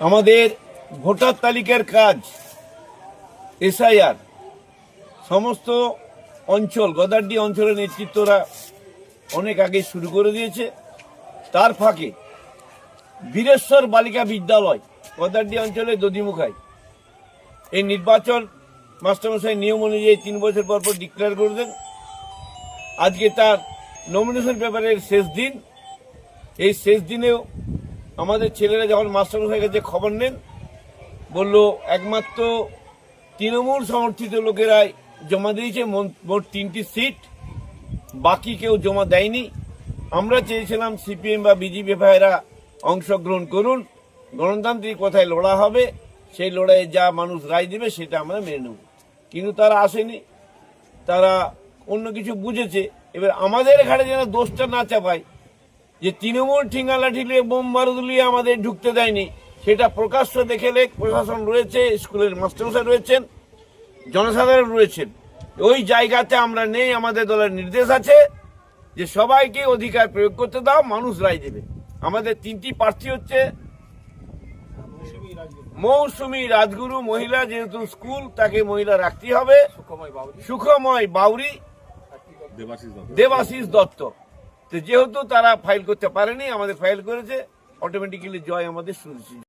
আমাদের ভোটার তালিকার কাজ, এসআইআর, সমস্ত অঞ্চল, গদারডি অঞ্চলের নেতৃত্বরা অনেক আগে শুরু করে দিয়েছে। তার ফাঁকে বীরেশ্বর বালিকা বিদ্যালয়, গদারডি অঞ্চলে দদিমুখায় এই নির্বাচন মাস্টারমশাই নিয়ম অনুযায়ী তিন বছর পর পর ডিক্লেয়ার করে দেন। আজকে তার নমিনেশন পেপারের শেষ দিন। এই শেষ দিনেও আমাদের ছেলেরা যখন মাস্টার হয়ে গেছে, খবর নেন। বলল, একমাত্র তৃণমূল সমর্থিত লোকেরাই জমা দিয়েছে মোট তিনটি সিট। বাকি কেউ জমা দেয়নি। আমরা চেয়েছিলাম সিপিএম বা বিজেপি ভাইয়েরা অংশগ্রহণ করুন। গণতান্ত্রিক কথায় লড়া হবে। সেই লড়াইয়ে যা মানুষ রায় দেবে, সেটা আমরা মেনে নেব। কিন্তু তারা আসেনি। তারা অন্য কিছু বুঝেছে। এবার আমাদের ঘাড়ে যেন দোষটা না চাপায় যে তৃণমূল ঠিঙ্গালা বোম বারুদুলিয়ে আমাদের ঢুকতে দেয়নি সেটা প্রকাশ্য দেখে লেখ প্রশাসন রয়েছে স্কুলের মাস্টারমশাই রয়েছেন জনসাধারণ রয়েছেন। ওই জায়গাতে আমরা নেই আমাদের দলের নির্দেশ আছে যে সবাইকে অধিকার প্রয়োগ করতে দাও মানুষ রায় দেবে। আমাদের তিনটি প্রার্থী হচ্ছে মৌসুমী রাজগুরু মহিলা যেহেতু স্কুল তাকে মহিলা রাখতে হবে। সুখময় বাউরি। দেবাশিস দত্ত। তো যেহেতু তারা ফাইল করতে পারেনি আমাদের ফাইল করেছে অটোমেটিক্যালি জয় আমাদের সুনিশ্চিত